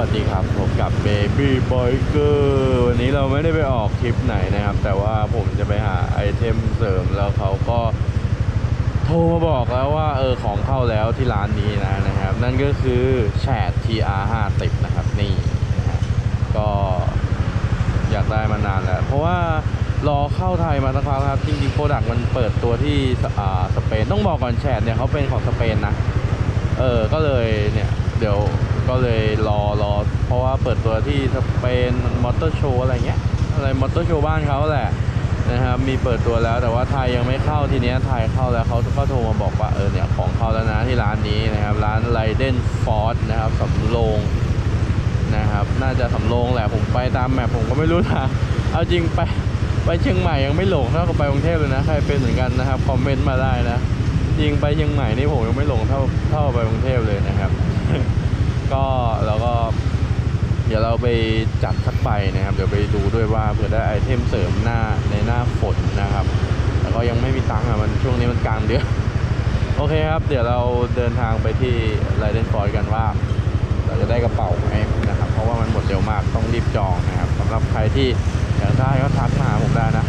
วัสดีครับผมกับ Baby Biker วันนี้เราไม่ได้ไปออกทริปไหนนะครับ แต่ว่าผมจะไปหาไอเทมเสริมแล้วเขาก็โทรมาบอกแล้วว่าเออของเข้าแล้วที่ร้านนี้นะนะครับ นั่นก็คือแชด TR 5 0นะครับนี่นะฮะก็อยากได้มานานแล้ว เพราะว่ารอเข้าไทยมาสักพักครับ จริงๆโปรดักต์มันเปิดตัวที่อ่าสเปนต้องบอกก่อนแชดเนี่ยเขาเป็นของสเปนนะเออก็เลยเนี่ยเดี๋ยว ก็เลยรอรอเพราะว่าเปิดตัวที่สเปนมอเตอร์โชว์อะไรเงี้ยอะไรมอเตอร์โชว์บ้านเขาแหละนะครับมีเปิดตัวแล้วแต่ว่าไทยยังไม่เข้าทีเนี้ยไทยเข้าแล้วเขาก็โทรมาบอกว่าเออเนี่ยของเข้าแล้วนะที่ร้านนี้นะครับ ร้านไรเดนฟอร์ดนะครับสำโรงนะครับ น่าจะสำโรงแหละผมไปตามแมพผมก็ไม่รู้นะเอาจริงไปไปเชียงใหม่ยังไม่หลงเท่ากับไปกรุงเทพเลยนะใครเป็นเหมือนกันนะครับคอมเมนต์มาได้นะจริงไปเชียงใหม่นี่ผมยังไม่หลงเท่าเท่าไปกรุงเทพเลยนะครับ ก็เราก็ เดี๋ยวเราไปจัดสักไปนะครับ เดี๋ยวไปดูด้วยว่าเผื่อได้ไอเทมเสริมหน้าในหน้าฝนนะครับ แล้วก็ยังไม่มีตังค์อะมันช่วงนี้มันกลางเดือนโอเคครับ เดี๋ยวเราเดินทางไปที่ไรเดนฟอร์ดกันว่า เราจะได้กระเป๋าไหมนะครับ เพราะว่ามันหมดเร็วมากต้องรีบจองนะครับสำหรับใครที่อยากได้ก็ทักมาหาผมได้นะ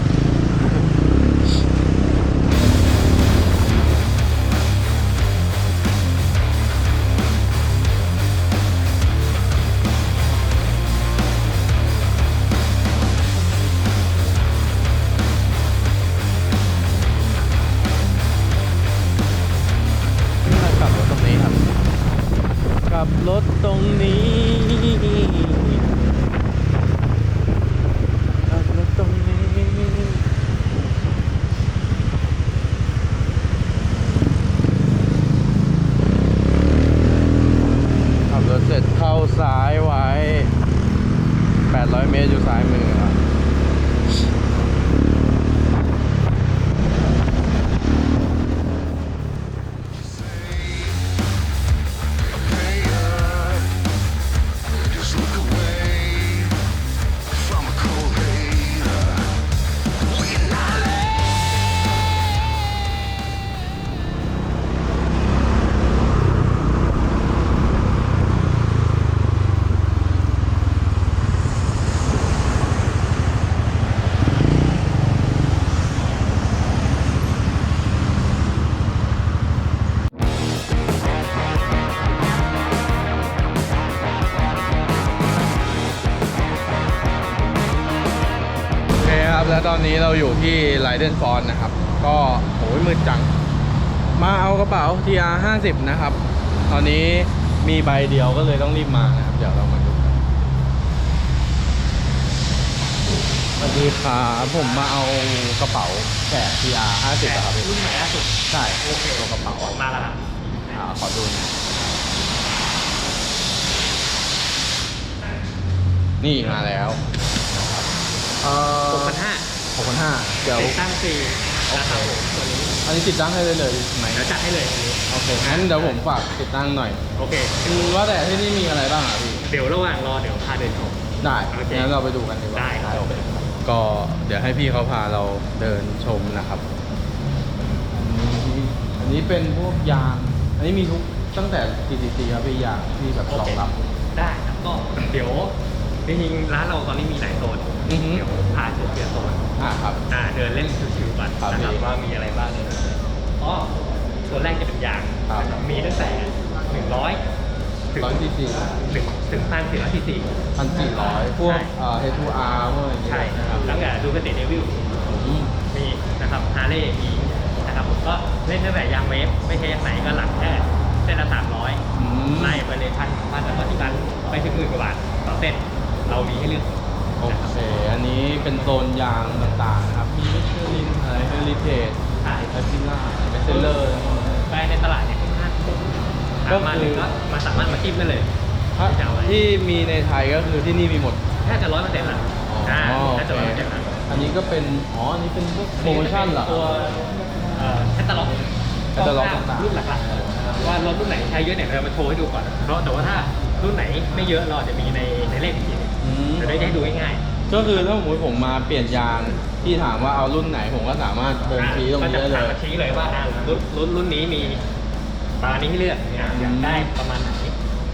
แล้วตอนนี้เราอยู่ที่ไรเดนฟอนนะครับ ก็โหยมืดจัง มาเอากระเป๋า TR 50นะครับ ตอนนี้มีใบเดียวก็เลยต้องรีบมานะครับ เดี๋ยวเรามาดูกันสวัสดีครับผมมาเอากระเป๋าแกะ TR 50อะครับพี่รุ่นใหม่ล่าสุดใช่ตัวกระเป๋าอะมาแล้วครับอ่าขอดูหน่อยนี่มาแล้ว เอ่หอกพันห้าหกพันห้าเดี๋ยวติดตั้งฟรีนะครับผมตัวนี้อันนี้ติดตั้งให้เลยเลยไหมเดี๋ยวจัดให้เลยอันนี้โอเคงั้นเดี๋ยวผมฝากติดตั้งหน่อยโอเค คือว่าแต่ที่นี่มีอะไรบ้างอะพี่เดี๋ยวระหว่างรอเดี๋ยวพาเดินชม ได้โอเคงั้นเราไปดูกันดีกว่าได้ครับ ก็เดี๋ยวให้พี่เขาพาเราเดินชมนะครับอันนี้อันนี้เป็นพวกยางอันนี้มีทุกตั้งแต่กี่ซีซีครับพี่ยางที่แบบโอรอเคงรับ ได้ครับก็เดี๋ยวจริงๆร้านเราตอนนี้มีหลายโซน อือฮึ เดี๋ยวพาชมเดียวโซนอ่าครับ อ่าเดินเล่นชิวๆก่อนครับนะครับพี่ว่ามีอะไรบ้างอ๋อตัวแรกจะเป็นยางครับ มีตั้งแต่หนึ่งร้อยถึงร้อยซีซีถึงถึงพันสี่ร้อยที่สี่พันสี่ร้อยพวกใช่ เอ่อ H2R พวกอะไรอย่างเงี้ยใช่นะครับตั้งแต่ดูกระติเดวิล อืม มีนะครับฮาร์เลย์มีนะครับผมก็เล่นตั้งแต่ยางเวฟไม่ใช่ยางไหนก็หลักแค่เส้นละสามร้อยอืม ไล่ไปเลยพันพันแล้วก็ที่กันไปถึงหมื่นกว่าบาทต่อเส้นเรามีให้เลือก โอเค อันนี้เป็นโซนยางต่างๆนะครับ มีมิชลินอะไรเฮลิเทจใช่แอซิล่าเมสเซเลอร์ไปในตลาดเนี่ยค่อนข้างถูกก็มาคือถึงก็มาสามารถมาจิ้มได้เลยถ้าจะเอาอะไรที่มีในไทยก็คือที่นี่มีหมดแค่จะร้อยเปอร์เซ็นต์ละอ๋อแค่โอจะร้อยเปอร์เคเซ็นต์ละอันนี้ก็เป็น อ๋อ อันนี้เป็นพวกโปรโมชั่นเหรอตัวแคตตาล็อกแคตตาล็อกต่างๆรุ่นหลักๆว่ารถรุ่นไหนใช้เยอะเนี่ยเรามาโชว์ให้ดูก่อนเพราะแต่ว่าถ้ารุ่นไหนไม่เยอะเราอาจจะมีในในเลขอีกทีหนึ่งอืม จะได้ให้ดูง่ายๆก็คือถ้าสมมติผมมาเปลี่ยนยางที่ถามว่าเอารุ่นไหนผมก็สามารถบ่งชี้ตรงนี้ได้เลก็จะยถามชี้เลยว่าอ่ารุ่นรุ่นรุ่นนี้มีประมาณนี้ให้เลือกเนี่ยอยากได้ประมาณไหน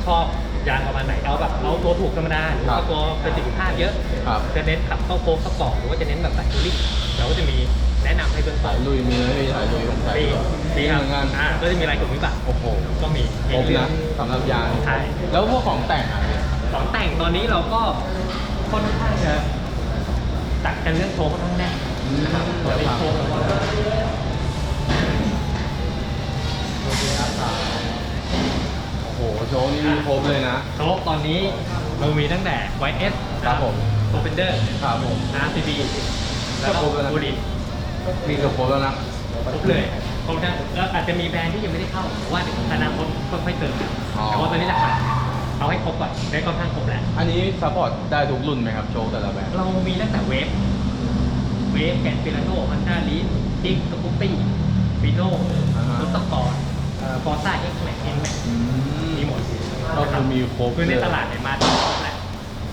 ชอบยางประมาณไหนเอาแบบเอาตัวถูกธรรมดาหรือครัว่าบ ตัวเป็นประสิทธิภาพเยอะ ครับจะเน้นขับเข้าโค้งเข้าเกาะหรือว่าจะเน้นแบบสายทัวริงเราก็จะมีแนะนำให้เบื้องต้สานยลุยมีไหมพี่สายลุยผมใส่ปีด้วยปีครับเหมือนกันอ่าก็จะมีลายกลุ่มวิบัติโอ้โหก็มีครบเรื่นะสำหรับยางใช่แล้วพวกของแต่งอะพี่ ของแต่งตอนนี้เราก็ค่อนข้างจะจัดกันเรื่องโชว์ค่อนข้างแน่นนะครับตอนนี้โชว์เราก็โอ้โหโชว์นี่มีครบเลยนะ โชว์ตอนนี้เรามีตั้งแต่ YS ครับผมโ o เ e นเดอร์ ครับผม RCB แล้วก็ครบแล้วนะบูดิมีเกือบครบแล้วนะ ครบเลยครบทั้งแล้วอาจจะมีแบรนด์ที่ยังไม่ได้เข้าเพราะว่าเดี๋ยวอนาคตค่อยๆเติมอ๋อแต่ว่าตอนนี้หลักๆ เอาให้ครบก่อนได้ค่อนข้างครบแล้ว อันนี้ซัพพอร์ตได้ทุกรุ่นไหมครับโชว์แต่ละแบบเรามีตั้งแต่เวฟ เวฟแกนฟิลาโน่ฮันด้าลีสทิกสกุปปี้ฟิโน่อ่าฮะรถสปอร์ตฟอร์ซ่าเอ็กซ์แม็กเอ็นแม็กอืมีหมดก็คือมีครบคือในเลยตลาดเนี่ยมาที่แหละ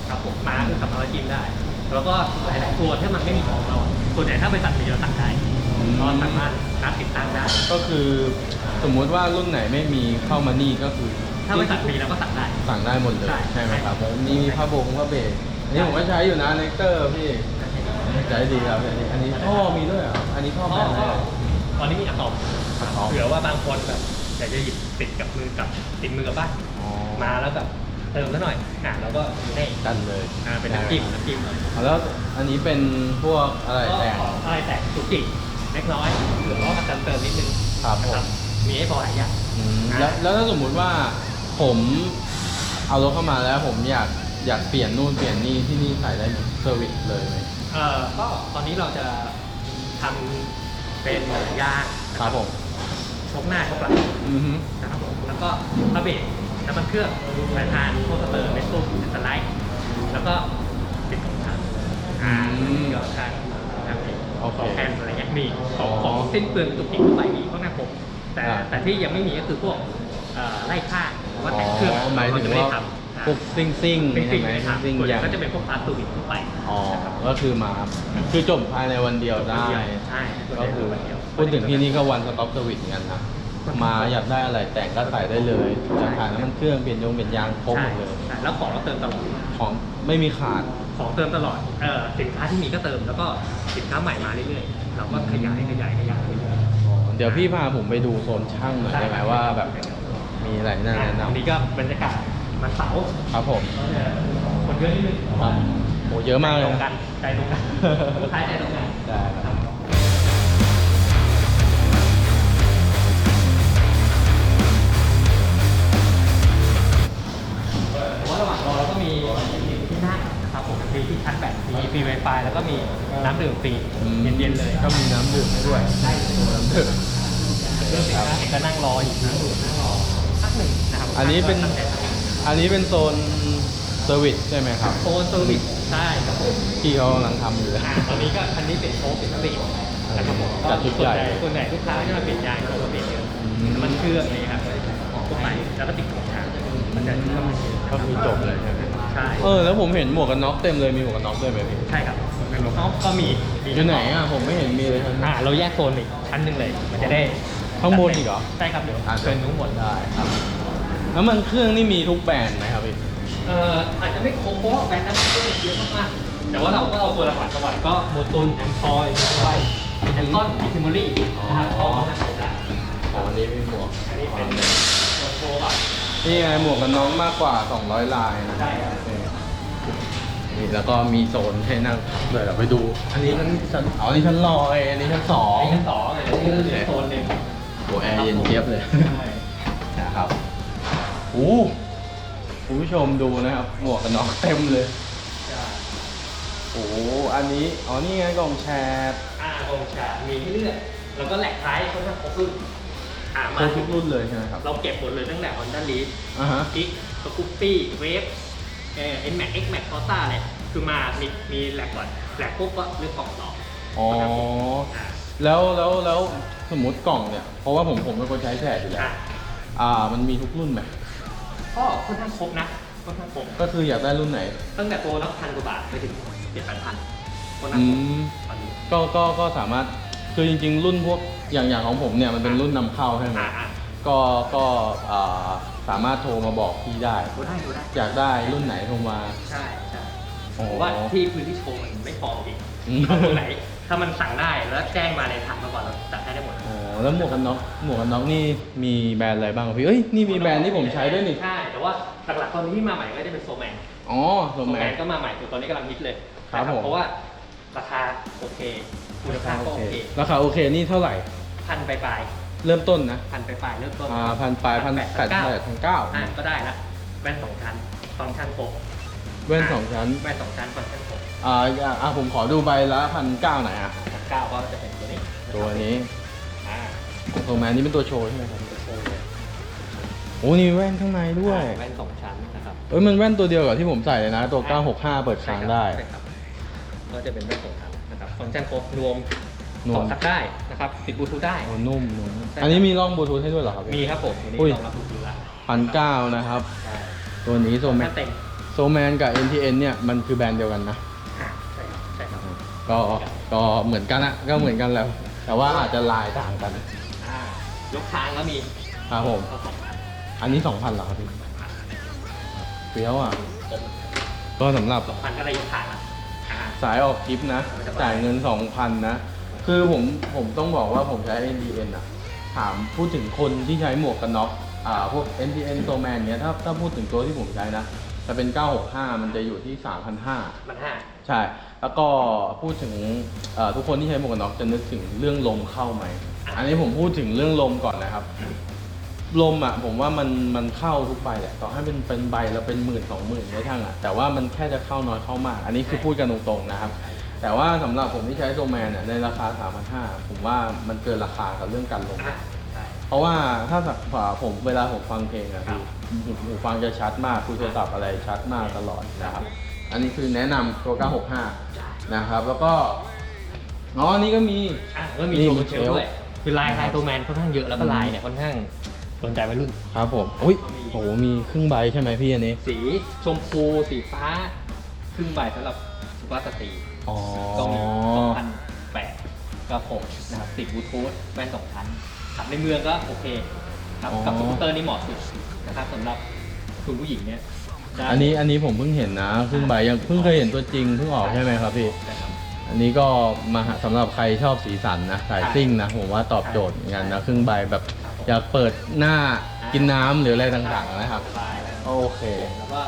ครับผมมาคือขับมาจิ้มได้ แล้วก็หลายๆตัวถ้ามันไม่มีของเราส่วนใหญ่ถ้าบริษัทมีเราสั่งได้เราสามารถนัดติดตั้งได้ ก็คือสมมุติว่ารุ่นไหนไม่มีเข้ามานี่ก็คือ ถ้าบริษัทมีเราก็สั่งได้ สั่งได้หมดเลยใช่ ใช่ไหมครับผมมีผ้าโบงผ้าเบรกอันนี้ผมก็ใช้อยู่นะเนกเตอร์พี่ใช้ดีครับอันนี้อันนี้ท่อมีด้วยเหรออันนี้ท่อเพแบราะบไหนว่าตอนนี้มีอะตอมอะตอม เผื่อว่าบางคนแบบอยากจะหยิบติดกับมือกับติดมือกับบ้านอ๋อมาแล้วแบบเติมซะหน่อยอะเราก็ให้กันเลยอ่าเป็นน้ำจิ้มน้ำจิ้มเลยเอาแล้วอันนี้เป็นพวกอะไรแต่งก็อะไรแต่งจุกจิกเล็กน้อยหรือว่ามาเติมเติมนิดนึงครับผม นะมีให้พอหลายอย่าง อืมแล้วแล้วถ้าสมมุติว่า ผมเอารถเข้ามาแล้วผมอยากอยากเปลี่ยนนู่นเปลี่ยนนี่ที่นี่ใส่ได้เซอร์วิสเลยไหม เอ่อก็ตอนนี้เราจะทำเป็นยางครับผม ชกหน้าชกหลังอือฮึนะครับผมแล้วก็พระเบรกน้ำมันเครื่องสายพานพวกสเตอร์เมสตุ้มสไลด์แล้วก็ติดของทางอ่าย้อนทางนะครับมีของแฮนด์อะไรเงี้ยมีของของสิ้นเปลืองจุกจิกทั่วไปมีค่อนข้างครบแต่แต่ที่ยังไม่มีก็คือพวกเอ่อไล่ข้างหรือ ว่าแต่งเครื่องหมายถึงเจะไม่ว่าได้ทำพวกซิ่งซิ่งเป็นสิ่งใช่ไหมไม่ได้ทำซิ่งส่วนใหอญ่ย่างก็จะเป็นพวกพาร์ทตูวินทั่วไปอ๋อก็คือมาคือจบภายในวันเดียวได้ ใช่ก็คือวันเดียว พูดถึงที่นี่ก็วันสต็อปเซอร์วิสเหมือนกันนะมาอยากได้อะไรแต่งก็ใส่ได้เลยจะถ่ายน้ำมันเครื่องเปลี่ยนยงเปลี่ยนยางครบหมดเลยใช่แล้วของเราเติมตลอด ของไม่มีขาด ของเติมตลอดเอ่อสินค้าที่มีก็เติม แล้วก็สินค้าใหม่มาเรื่อยๆ เราก็ขยายขยายขยายเรื่อยอ๋อเดี๋ยวพี่พาผมไปดูโซนช่างหน่อยได้ไหมว่าแบบ มีอะไรๆน่าแนะอันนี้นำก็บรรยากาศมันเสาร์ครับผมก็จะคนเยอะนิดนึงครับโหเยอะมากเลยใจตรงกันใจตรงกันลูกค้าใจตรงกันได้ครับแต่ว่าระหว่างรอเราก็มีที่นั่งนะครับผมมีที่ชั้นแบบมีฟรีไวไฟแล้วก็มีน้ำดื่มฟรีอืม เย็นๆเลยก็มีน้ำดื่มให้ด้วยได้น้ำดื่มเรื่องสินค้าเองก็นั่งรออยู่นั่งดูนั่งรอ อันนี้เป็น อันนี้เป็นโซนเซอร์วิสใช่ไหมครับ โซนเซอร์วิสใช่ครับผมที่เขากำลังทำอยู่เลย อ่าตอนนี้ก็คันนี้เป็นโชว์เป็นระเบียบนะครับผมจัดชุดใหญ่ส่วนใหญ่ลูกค้าก็จะมาเปลี่ยนยางโชว์ระเบียบเยอะอืมน้ำมันเครื่องนี่ครับของทั่วไปแล้วก็ติดของทางมันจะน้ำมันเครื่องก็คือจบเลยใช่ไหมใช่เออแล้วผมเห็นหมวกกันน็อกเต็มเลยมีหมวกกันน็อกด้วยไหมพี่ใช่ครับเขาก็มีมีอยู่ไหนอะผมไม่เห็นมีเลยครับอ่าเราแยกโซนอีกชั้นหนึ่งเลย มันจะได้ข้างบนอีกเหรอใช่ครับเดี๋ยวอะเชิญทุกหมดได้ครับ แล้วมันเครื่องนี่มีทุกแบรนด์ไหมครับพี่เอ่ออาจจะไม่ครบเพราะว่าแบรนด์นั้นก็เยอะมากๆแต่ว่าเราก็เอาตัวหลักๆสวัสดิ์ก็โมตุนแอมพอยแอมไวแอมต้นอิทิมอรี่นะครับขาเอามาใส่ได้อ๋ออันนี้มีหมวกอันนี้เป็นตัวโชว์ก่อนนี่ไงหมวกกันน็อกมากกว่า 200 ลายนะใช่ครับนี่แล้วก็มีโซนให้นั่งพักเลยเราไปดู อันนี้ชั้นชั้นอ๋ออันนี้ชั้นลอย อันนี้ชั้นสองไอ้ชั้นสองเลยนี่คือโซนหนึ่งโอ้แอร์เย็นเจี๊ยบเลย โอ้คุณผู้ชมดูนะครับ หมวกกันน็อกเต็มเลย โอ้อันนี้อ๋อนี่ไงกล่องแชร์อ่ากองฉากมีให้เลือก แล้วก็แหลกท้ายค่อนข้างครบรุ่นอ่าคมารบทุกรุ่นเลยใช่ไหมครับเราเก็บหมดเลยตั้งแต่ Honda Leaf อ่าฮะกิ๊กสกูปปี้เวฟเอ่อ N Max X Max คอต้าเลยคือมามีมีแหลกก่อนแหลกปุ๊บก็เลือกกล่องต่ออ๋อ อ่าแล้วแล้วแล้วสมมติกล่องเนี่ย เพราะว่าผมผมเป็นคนใช้แชร์อยู่แล้ว อะอ่า มันมีทุกรุ่นไหม ก็ค่อนข้างครบนะค่อนข้างครบก็คืออยากได้รุ่นไหน ตั้งแต่ตัวละพันกว่าบาทไปถึงเจ็ดแปดพันคนนั้อืนม ตอนนี้ก็ก็ก็สามารถคือจริงๆ รุ่นพวกอย่างอย่างของผมเนี่ยมันเป็นรุ่นนำเข้าใช่ไหมอ่าอ่าก็ก็อ่าสามารถโทรมาบอกพี่ได้ ดูได้ดูได้อยากได้รุ่นไหนโทรมา ใช่ใช่อ๋อผมว่าที่พื้นที่โชว์มันไม่พออีกอืม เอาตรงไหน ถ้ามันสั่งได้แล้วแจ้งมาในถังมาก่อนเราจัดให้ได้หมด อ๋อแล้วหมวกกันน็อกหมวกกันน็อกนี่มีแบรนด์อะไรบ้างครับพี่เอ้ยนี่มีแบรนด์ที่ผมใช้ด้วยนี่ใช่ แต่ว่าหลักๆตอนนี้ที่มาใหม่ก็จะเป็นโซแมนอ๋อโรโซแมแมนนก็มาใหม่คือตอนนี้กำลังฮิตเลยครับนะผม เพราะว่าราคาโอเคคุณภาพก็โอเคราคาโอเคนี่เท่าไหร่ พันปลายเริ่มต้นนะๆพันปลายๆเริ่มต้นอ่าพันปลายพันแปดเก้าแปดพันเก้าอ่าก็ได้ละแว่นสองชั้นฟังก์ชันครบแว่นสองชั้น แว่นสองชั้นฟังก์ชันครบ อ่าอ่าอ่าผมขอดูใบละพันเก้าหน่อยอะพันเก้าก็จะเป็นตัวนี้ตัวนี้อ่าโรแมนนี่เป็นตัวโชว์ใช่ไหมครับตัวโชว์เลยโอ้นี่มีแว่นข้างในด้วยแว่นสองชั้นนะครับเอ้ยมันแว่นตัวเดียวกับที่ผมใส่เลยนะ ตัว 965 เปิดค้างได้ ใช่ครับก็จะเป็นแว่นสองชั้นนะครับฟังก์ชันครบรวมรวมถอดซักได้นะครับติดบลูทูธได้ โอ้นุ่มนุ่มใช่อันนี้มีร่องบลูทูธให้ด้วยเหรอครับมีครับผมตัวนี้อุ้ยรองรับบลูทูธแล้วพันเก้านะครับ ใช่ตัวนี้โซแมถ้านเต็ม โซแมนกับ NTN เนี่ยมันคือแบรนด์เดียวกันนะ ก็ก็เหมือนกันอะก็เหมือนกันแล้ว แต่ว่าอาจจะลายต่างกันอ่ายกค้างแล้วมีครับผม ก็สองพันอันนี้2,000เหรอครับพี่เฟี้ยวอะผมก็สำหรับสองพันก็ได้ยกค้างละอ่า สายออกทริปนะ จ่ายเงิน2,000นะ คือผมผมต้องบอกว่าผมใช้ NDN อะถามพูดถึงคนที่ใช้หมวกกันน็อกอ่าพวก NDN โซแมนเนี้ยถ้าถ้าพูดถึงตัวที่ผมใช้นะจะเป็น 965 มันจะอยู่ที่ 3,500 มันห้า ใช่ แล้วก็พูดถึงเอ่อทุกคนที่ใช้หมวกกันน็อกจะนึกถึงเรื่องลมเข้าไหม อันนี้ผมพูดถึงเรื่องลมก่อนนะครับ ลมอะผมว่ามันมันเข้าทุกใบแหละต่อให้เป็นเป็นใบแล้วเป็นหมื่นสองหมื่นไม่ทั้งอะแต่ว่ามันแค่จะเข้าน้อยเข้ามาก อันนี้คือพูดกันตรงๆนะครับ แต่ว่าสำหรับผมที่ใช้โซแมนเนี่ยในราคา 3,500ผมว่ามันเกินราคากับเรื่องการลมอ่าใช่ เพราะว่าถ้าสักผมเวลาผมฟังเพลงอะครัพี่บหูฟังจะชัดมากคุยโทรศัพท์อะไรชัดมากตลอดนะครับ อันนี้คือแนะนำตัว 965 นะครับ แล้วก็อ๋ออันนี้ก็มี อะก็มีนี่ตัวมีเชลฟ์ด้วยคือลายลายตัวแมนค่อนข้างเยอะแล้วก็ลายเนี่ยค่อนข้างโดนใจวัยรุ่น ครับผมอุ้ยโอ้โหมีครึ่งใบใช่ไหมพี่อันนี้ สีชมพูสีฟ้า ครึ่งใบสำหรับสุภาพสตรีอ๋อ ก็มีสองพันแปดก็หกนะครับติดบลูทูธแว่นสองชั้นขับในเมืองก็โอเคครับกับสกูตเตอร์นี่เหมาะสุดนะครับสำหรับคุณผู้หญิงเนี่ยได้ อันนี้อันนี้ผมเพิ่งเห็นนะครึ่งใบยังเพิ่งเคยเห็นตัวจริงเพิ่งออกใช่ไหมครับพี่นะครับอันนี้ก็มาหาสำหรับใครชอบสีสันนะสายซิ่งนะผมว่าตอบโจทย์เหมือนกันนะครึ่งใบแบบอยากเปิดหน้ากินน้ำหรืออะไรต่างๆนะครับสบายแล้วโอเค แล้วก็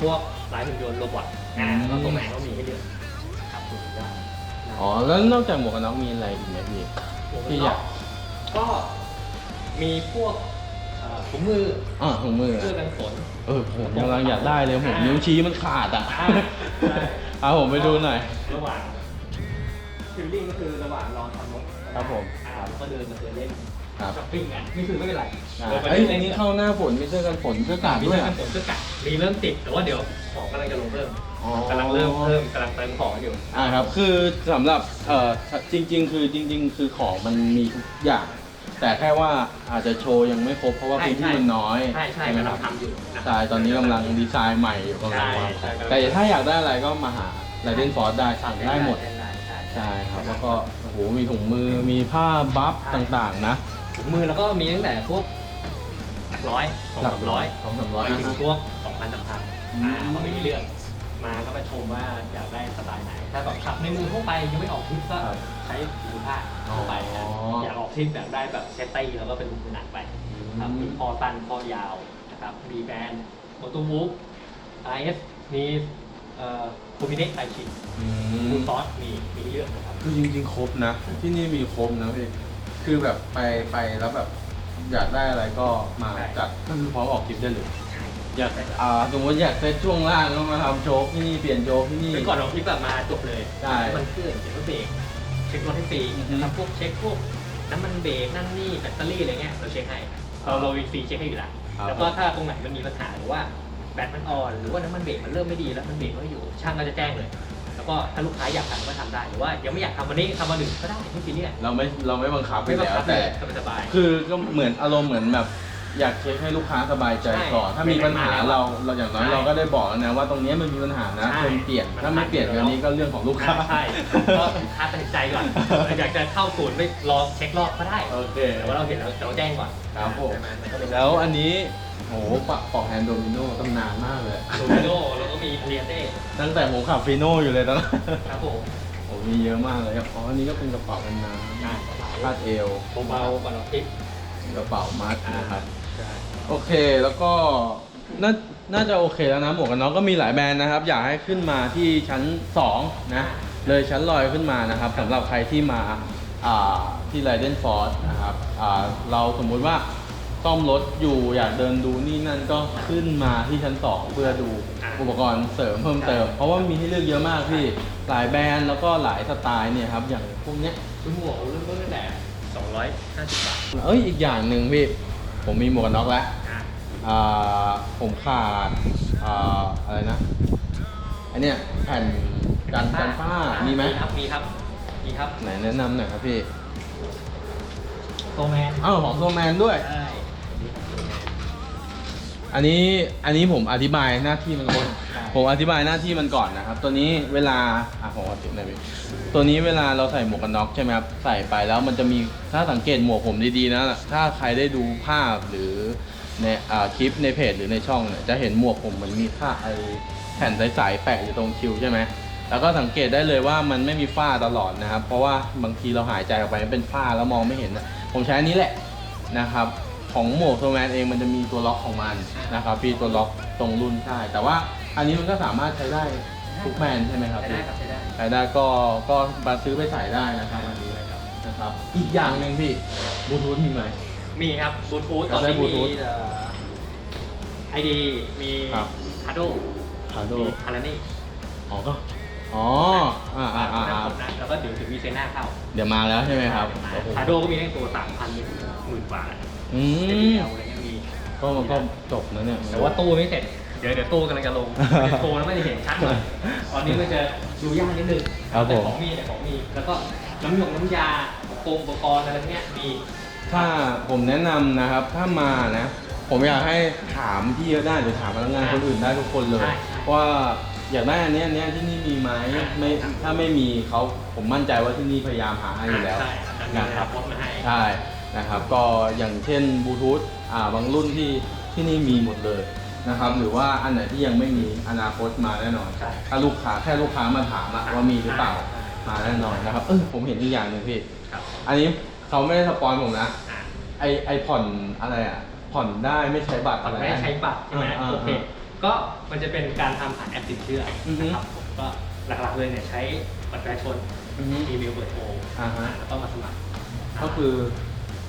พวกสายหุ่นยนต์โรบอทอ่าอืมก็ตัวแมนก็มีให้เลือกครับสุดยอดอ๋อแล้วนอกจากหมวกกันน็อกมีอะไรอีกไหมพี่พี่อยากก็มีพวกเอ่อถุงมืออ่าถุงมือ เสื้ออะกันฝน เออผมกำลังอยากได้เลยผมอ่านิ้นิ้วชี้มันขาดอะอ่าใช่ เอาผมไปดูหน่อย ระหว่างฟิลลิ่งก็คือระหว่างรอทำรถครับผม อ่าแล้วก็เดินมาเดินเล่นครับช้อปปิ้งกันไม่ซื้อไม่เป็นไรอ่าดินมาเอ้ยเล่อันนี้เข้าหน้าฝนมีเสื้อกันฝนเสื้อกาดมีด้วยเสื้ออะกันฝนเสื้อกัดมีเริ่มติดแต่ว่าเดี๋ยวของกำลังจะลงเพิ่มอ๋อกำลังเริ่มเพิ่มกำลังเติมของอยู่ อ่าครับ คือสำหรับเอ่อจริง ๆ คือจริง ๆ คือของมันมีทุกอย่าง แต่แค่ว่าอาจจะโชว์ยังไม่ครบเพราะว่าใช่พื้นที่ใช่มันน้อยใช่ใช่ไหมกำคลัรังบทำอยู่นะใช่ตอนนี้กำลังดีไซน์ใหม่อยู่กำลังวางใช่ใช่ แต่ถ้าอยากได้อะไรก็มาหาไรเดนฟอร์ดได้สั่งได้หมดใช่ใช่ใช่ครับ แล้วก็โอ้โหมีถุงมือมีผ้าบัฟต่างๆ นะถุงมือแล้วก็มีตั้งแต่พวกหลักร้อยสองสามร้อยสองสามร้อยไปถึงพวกสองพันสามพันอืมอ่าก็ไม่มีเรื่อง มาก็มาชมว่าอยากได้สไตล์ไหน ถ้าแบบขับในเมืองทั่วไปยังไม่ออกทริปก็ใช้ดูผ้าทั่วไปนะอยากออกทริปแบบได้แบบเซตตี้แล้วก็เป็นถุงมือหนักไปครับมีคอตันคอยาวนะครับมีแบรนด์โมโตวูฟไอเอสมีเอ่อโคมิเนตไตชินอืมูมซอสมีมีให้เลือกนะครับคือจริงๆ ครบนะ ที่นี่มีครบนะพี่คือแบบไปไปแล้วแบบอยากได้อะไรก็มาใช่จัดก็คือพร้อมออกทริปได้เลย อยากอ่าสมมติอยากเซตช่วงล่างก็มาทำโจ๊กที่นี่เปลี่ยนโจ๊กที่นี่ไปก่อนออกทริปแบบมาจบเลยใช่น้ำมันเครื่องเขียนว่าเบรกเช็ครถให้ฟรีอือฮึนะครับพวกเช็คพวกน้ำมันเบรกนั่นนี่แบตเตอรี่อะไรเงี้ยเราเช็คให้เราเราฟรีเช็คให้อยู่แล้วครับ แล้วก็ถ้าตรงไหนมันมีปัญหาหรือว่าแบตมันอ่อนหรือว่าน้ำมันเบรกมันเริ่มไม่ดีแล้วมันเบรกไม่อยู่ช่างก็จะแจ้งเลย แล้วก็ถ้าลูกค้าอยากทำก็ทำได้หรือว่ายังไม่อยากทำวันนี้ทำวันหนึ่งก็ได้ไม่ซีเรียสเราไม่เราไม่บังคับไปไม่บังแล้วคับเลแต่ ยสบายๆ คือก็เหมือนอารมณ์เหมือนแบบ อยากเช็คให้ลูกค้าสบายใจก่อน ใช่ถ้ามีปัญหาเป็นปัญหาเราเราอย่างน้อยใช่เราก็ได้บอกแล้วนะว่าตรงเนี้ยมันมีปัญหานะใช่ควรเปลี่ยนมันถ้าไม่เปลี่ยนผ่านอันนี้ก็เรื่องของลูกค้าใช่ก็ลูกค้าตัดสินใจก่อนอยากจะเข้าศูนย์ไม่รอเช็ครอบก็ได้โอเค แต่ว่าเราเห็นแล้วเราแจ้งก่อนครับผม ใช่ไหมันก็เป็นแล้วอันนี้โหปะปอกแฮนด์โดมิโนตำนานมากเลย โดมิโนแล้วก็มีเรียเต้ตั้งแต่ผมขับฟีโน่อยู่เลยตอนนั้นครับผมโอ้มีเยอะมากเลยครับอ๋ออันนี้ก็เป็นกระเป๋ากันน้ำคาดเอวเบาๆกว่าเราทิปกระเป๋ามัดนะครับใช่ โอเคแล้วก็น่าน่าจะโอเคแล้วนะหมวกกันน็อกก็มีหลายแบรนด์นะครับ อยากให้ขึ้นมาที่ชั้น2นะเลยชั้นลอยขึ้นมานะครับสำหรับใครที่มาอ่าที่ไรเดนฟอร์ดนะครับอ่าเราสมมุติว่าซ่อมรถอยู่อยากเดินดูนี่นั่นก็ขึ้นมาที่ชั้น 2 เพื่อดูอุปกรณ์เสริมเพิ่มเติม เพราะว่ามีให้เลือกเยอะมากพี่หลายแบรนด์แล้วก็หลายสไตล์เนี่ยครับอย่างพวกเนี้ยคุณหมวกเริ่มต้นตั้งแต่250บาทเอ้ยอีกอย่างหนึ่งพี่ ผมมีหมวกกันน็อกแล้วอะอ่าผมขาดอ่าอะไรนะอันเนี้ยแผ่นกันกันฝ้ามีไหมครับมีครับมีครับไหนแนะนำหน่อยครับพี่โตแมนอ้าวของโซแมนด้วย ใช่อันนี้อันนี้ผมอธิบายหน้าที่มันก่อนผมอธิบายหน้าที่มันก่อนนะครับ ตัวนี้เวลาอะผมอธิบายพี่ ตัวนี้เวลาเราใส่หมวกกันน็อกใช่ไหมครับใส่ไปแล้วมันจะมีถ้าสังเกตหมวกผมดีๆนะ ถ้าใครได้ดูภาพหรือในอคลิปในเพจหรือในช่องเนี่ยจะเห็นหมวกผมมันมีค่าไอแผ่นใสๆแปะอยู่ตรงคิวใช่ไหมแล้วก็สังเกตได้เลยว่ามันไม่มีฝ้าตลอดนะครับ เพราะว่าบางทีเราหายใจออกไปมันเป็นฝ้าแล้วมองไม่เห็นนะผมใช้อันนี้แหละนะครับ ของหมวกโซแมนเองมันจะมีตัวล็อกของมันนะครับพี่ตัวล็อกตรงรุ่นใช่แต่ว่าอันนี้มันก็สามารถใช้ได้ ทุกแบรนด์ใช่ไหมครับใช้พี่ได้ครับใช้ได้ใช้ได้ก็ก็มาซื้อไปใส่ได้นะครับอันนี้นะครับอีกอย่างหนึ่งพี่บลูทูธมีไหม มีครับบลูทูธอยาตอกนได้นี้ Bluetooth มีไอดีมีครับฮาร์โดคาโดมีพารานี่อ๋อก็อ๋ออ่าอ่าอ่าอ่าแล้วก็เดี๋ยวถึงมีเซน่าเข้า เดี๋ยวมาแล้วใช่ไหมครับโอ้โหฮาร์โดก็มีทั้งตัวสามพันหมื่นกว่าอืเอมลอะไรเงี้ยมีก็มันก็จบนะเนี่ยแต่ว่าตู้ไม่เสร็จ เดี๋ยวเดี๋ยวตู้กำลังจะลงเดี๋ยวโชว์แล้วไม่ได้เห็นชัดหน่อยตอนนี้มันจะดูยากนิดนึงครับผมแต่ของมีแต่ของมีแล้วก็น้ำยงน้ำยาอุปกรณ์อุปกรณ์อะไรเงี้ยมีถ้าผมแนะนำนะครับ ถ้ามานะ ผมอยากให้ถามพี่ก็ได้หรือถามพนักงานคนอื่นได้ทุกคนเลยใช่ว่าอยากได้อันเนี้ยอันเนี้ยที่นี่มีไหมไม่ถ้าไม่มีเขาผมมั่นใจว่าที่นี่พยายามหาให้อยู่แล้ว ใช่จะมีนะครับพบมาให้ ใช่นะครับ ก็อย่างเช่นบลูทูธอ่าบางรุ่นที่ที่นี่มีหมดเลย นะครับ หรือว่าอันไหนที่ยังไม่มีอนาคตมาแน่นอน ใช่ ถ้าลูกค้าแค่ลูกค้ามาถามอะว่ามีหรือเปล่าใช่มาแน่นอนนะครับเออผมเห็นอีกอย่างหนึ่งพี่ ครับอันนี้เขาไม่ได้สปอนผมนะ อ่าไอไอผ่อนอะไรอะผ่อนได้ไม่ใช้บัตรผ่ออะนไรไม่ได้ใช้บัตรใช่ไหมาาโอเค ก็มันจะเป็นการทำผ่านแอปสินเชื่ออือฮึ นะครับผมก็หลักๆเลยเนี่ยใช้บัตรประชาชนอือฮึ อีเมลเบอร์โทรอ่าฮะ แล้วก็มาสมัครก็คือ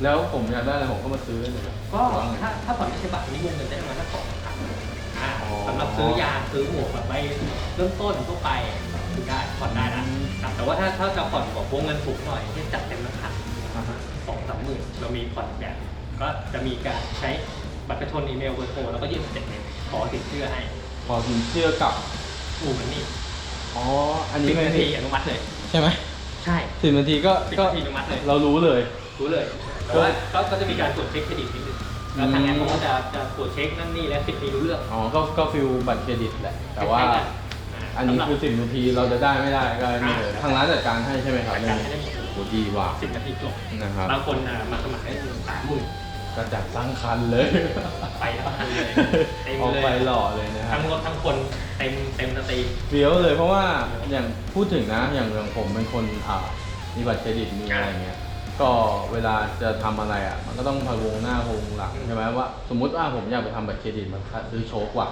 แล้วผมอยากได้อะไรผมก็มาซื้อได้เลยก็หรือว่าไงถ้าถ้าผ่อนไม่ใช้บัตรนี้วงเงินได้ประมาณสักสองพั นอ่าอ๋อ สำหรับซื้อยาซื้อหมวกแบบใบเริ่มต้นทั่วไปซื้อได้ผ่อนได้นะครับแต่ว่าถ้าถ้าจะผ่อนแบบวงเงินสูงหน่อยที่จัดเต็มทั้งคันอ่าฮะสองสามหมื่นเรามีผ่อนแบบก็จะมีการใช้บัตรประชาชนอีเมลเบอร์โทรแล้วก็ยื่นสเต็ปเมนต์ขอสินเชื่อให้พอสินเชื่อกับ อูมันนี่อ๋อ อันนี้สิบไม่นาทีอนุมัติเลย ใช่ไหมใช่ สิบนาทีก็สิบก็นาทีอนุมัติเลย เรารู้เลย รู้เลยแต่ว่าก็ก็จะมีการตรวจเช็คเครดิตนิดนึง แล้วทางแอปอืมเขาก็จะจะตรวจเช็คนั่นนี่และสิบปีรู้เรื่อง อ๋อ ก็ก็ฟิลบัตรเครดิตแหละ แต่ว่าคล้ยๆกันอันนี้คือสิบนาทีเราจะได้ไม่ได้ก็นี่เลยอ่าทางร้านจัดการให้ใช่ไหมครับจัดการให้ได้หมด โหดีว่ะสิบนาทีจบนะครับ บางคนอะมาสมัครได้สามหมื่นก็จัดตั้งคันเลยไปทั้งคันเลยเต็มออกเลยไปหล่อเลยนะครัทั้บ งรถทั้งคนเต็มเต็มสตรีม เฟี้ยวเลยเพราะว่าอย่างพูดถึงนะอย่างอย่างผมเป็นคนอ่ามีบัตรเครดิตมีอะไรเงี้ย ก็เวลาจะทำอะไรอะ มันก็ต้องพะวงหน้าพะวงหลังใช่ไหมว่า สมมุติว่าผมอยากไปทำบัตรเครดิตมันซื้อโชคว่ะ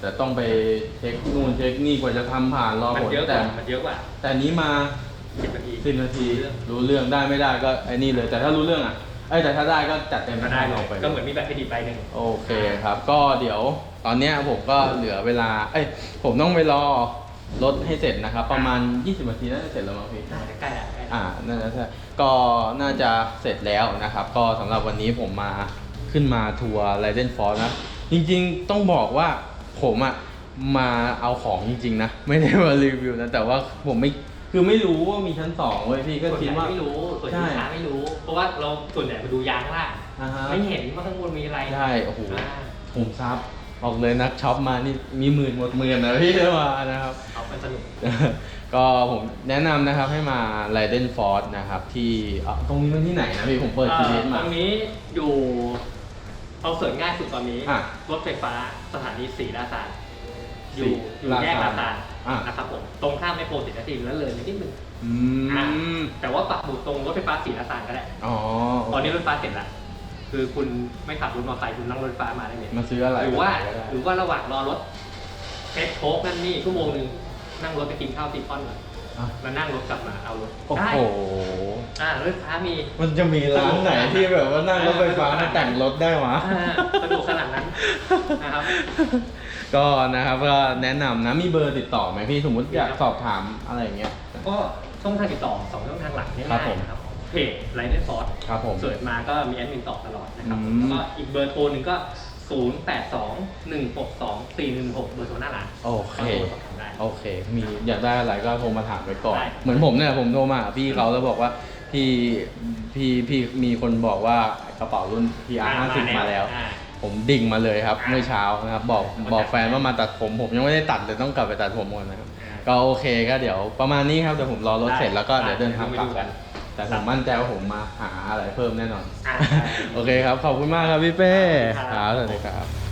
แต่ต้องไปเช็คนู่นเช็คนี่กว่าจะทำผ่านรอมันผลเยอะกแต่ว่ามันเยอะกว่า แต่นี้มาสิบนาทีสิบนาทีรู้เรื่องได้ไม่ได้ก็ไอ้นี่เลย แต่ถ้ารู้เรื่องอะไอ้ยแต่ถ้าได้ก็จัดเต็มก็ได้เลอยอกไปก็เหมือนมีบัตรเครดิตใบหนึ่งโอเคครับ ก็เดี๋ยวตอนเนี้ยผมก็เหลือเวลา เอ้ยผมต้องไปรอรถให้เสร็จนะครับ ประมาณ 20นาทีน่าจะเสร็จแล้วมั้งพี่น่าจะใกล้แล้วใกล้แล้ว อ่าน่าจะใช่ก็น่าจะเสร็จแล้วนะครับ ก็สำหรับวันนี้ผมมาขึ้นมาทัวร์ไรเดนฟอร์นะ จริงๆต้องบอกว่าผมอะมาเอาของจริงๆนะ ไม่ได้มารีวิวนะ แต่ว่าผมไม่คือไม่รู้ว่ามีชั้นสองเว้ยพี่ก็ส่วนคิดใหญ่ว่า ไม่รู้ส่วนใช่ลูกค้าไม่รู้ เพราะว่าเราส่วนใหญ่ไปดูยางล่างอ่าฮะไม่เห็นว่าข้างบนมีอะไรได้โอ้โห อ่าขุมทรัพย์บอกเลยนักช็อปมานี่มีหมื่นหมดหมื่นนะพี่ได้มานะครับ เอาไปสนุก ก็ผมแนะนำนะครับให้มาไรเดนฟอร์ดนะครับ ที่เอ่อตรงนี้มันที่ไหนนะพี่ผมเปิดเอ่ทีอเอสตมา รงนี้อยู่เอาเสริมง่ายสุดตอนนี้ อะรถไฟฟ้าสถานีสีราษฎร์อยู่ศรีอยู่แยกราราษฎร์ษฎร์อะ นะครับผมตรงข้ามไม่โปรติดนาทีแล้วเลยนิดนึง อือะ มแต่ว่าปักหมุดตรงรถไฟฟ้าสีราษฎร์ก็ได้ อ๋อตอนนี้รถไฟฟ้าเสร็จแล้วคือคุณไม่ขับรถมอเตอร์ไซค์คุณนั่งรถไฟฟ้ามาได้เลยมาซื้ออะไรหรือว่า ก็ได้หรือว่าระหว่างรอรถเทสโค้กนั่นนี่ชั่วโมงหนึ่ง นั่งรถไปกินข้าวซีคอนก่อนอะ แล้วนั่งรถกลับมาเอารถโอ้ได้โห อ่ารถไฟฟ้ามี มันจะมีร้านไหนที่แบบว่านั่งรถไฟฟ้ามาแต่งรถได้วะ อ่าสะดวกขนาดนั้นนะครับ ก็นะครับก็แนะนำนะมีเบอร์ติดต่อไหมพี่สมมติอยากสอบถามอะไรอย่างเงี้ย ก็ช่องทางติดต่อสองช่องทางหลักง่ายๆครับผม นะครับเพจไลน์เดนฟอร์ดครับผม เสิร์ชมาก็มีแอดมินตอบตลอดนะครับอืม แล้วก็อีกเบอร์โทรหนึ่งก็ 0 8 2 1 6 2 4 1 6 เบอร์โทรหน้าร้านโอเคก็โทรสอบถามได้ โอเค มีอยากได้อะไรก็โทรมาถามไว้ก่อน ได้ เหมือนผมเนี่ยผมโทรมาหาพี่เขาแล้วบอกว่าพี่พี่พี่มีคนบอกว่ากระเป๋ารุ่น PR 50มาแล้ว อ่าผมดิ่งมาเลยครับ อ่าเมื่อเช้านะครับ บอกอ่าบอกแฟนว่ามาตัดผม ผมยังไม่ได้ตัดเลยต้องกลับไปตัดผมก่อนนะครับ อ่า ก็โอเคก็เดี๋ยวประมาณนี้ครับเดี๋ยวผมรอรถได้เสร็จแล้วก็ได้เดี๋ยวเดินทางกลับเดี๋ยวไปดูกักันน แต่ผมมั่นใจว่าผมมาหาอะไรเพิ่มแน่นอน อ่า โอเคครับ ขอบคุณมากครับพี่เป้ คครัรับ บสวัสดีครับ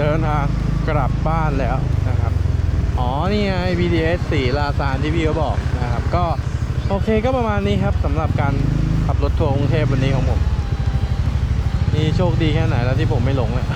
เดินทางกลับบ้านแล้วนะครับ อ๋อ นี่ไง BTS สีลาซานที่พี่เขาบอกนะครับ ก็โอเคก็ประมาณนี้ครับสำหรับการขับรถทัวร์กรุงเทพวันนี้ของผม นี่โชคดีแค่ไหนแล้วที่ผมไม่หลงเลย